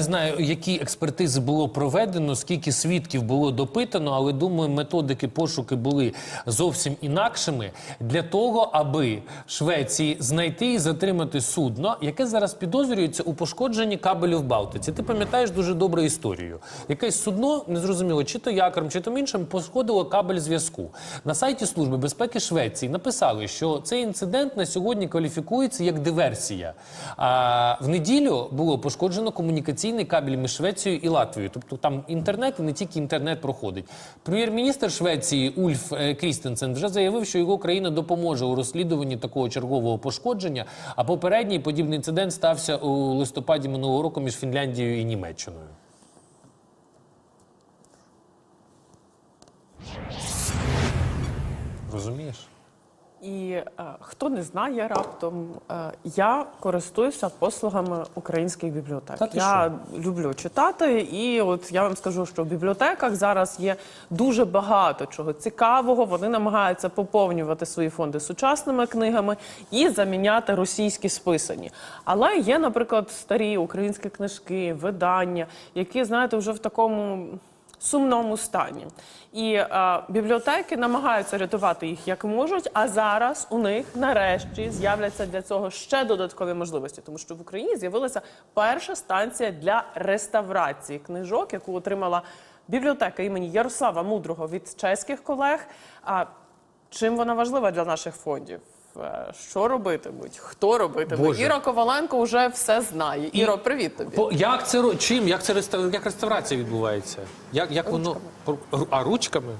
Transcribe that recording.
Не знаю, які експертизи було проведено, скільки свідків було допитано, але думаю, методики пошуки були зовсім інакшими для того, аби Швеції знайти і затримати судно, яке зараз підозрюється у пошкодженні кабелю в Балтиці. Ти пам'ятаєш дуже добру історію. Якесь судно, незрозуміло, чи то якором, чи то іншим, пошкодило кабель зв'язку. На сайті Служби безпеки Швеції написали, що цей інцидент на сьогодні кваліфікується як диверсія. А в неділю було пошкоджено комунікаційний кабель між Швецією і Латвією. Тобто там інтернет і не тільки інтернет проходить. Прем'єр-міністр Швеції Ульф е, Крістенсен вже заявив, що його країна допоможе у розслідуванні такого чергового пошкодження. А попередній подібний інцидент стався у листопаді минулого року між Фінляндією і Німеччиною. Розумієш? І е, хто не знає раптом, е, я користуюся послугами українських бібліотек. Я люблю читати, і от я вам скажу, що в бібліотеках зараз є дуже багато чого цікавого. Вони намагаються поповнювати свої фонди сучасними книгами і заміняти російські списані. Але є, наприклад, старі українські книжки, видання, які знаєте, вже в такому сумному стані. І е, бібліотеки намагаються рятувати їх як можуть. А зараз у них нарешті з'являться для цього ще додаткові можливості, тому що в Україні з'явилася перша станція для реставрації книжок, яку отримала бібліотека імені Ярослава Мудрого від чеських колег. А чим вона важлива для наших фондів? Е, Що робитимуть? Хто робитиме? Боже. Іра Коваленко вже все знає. Іро, привіт тобі. По, як це чим? Як це як реставрація відбувається? Як, як воно а ручками?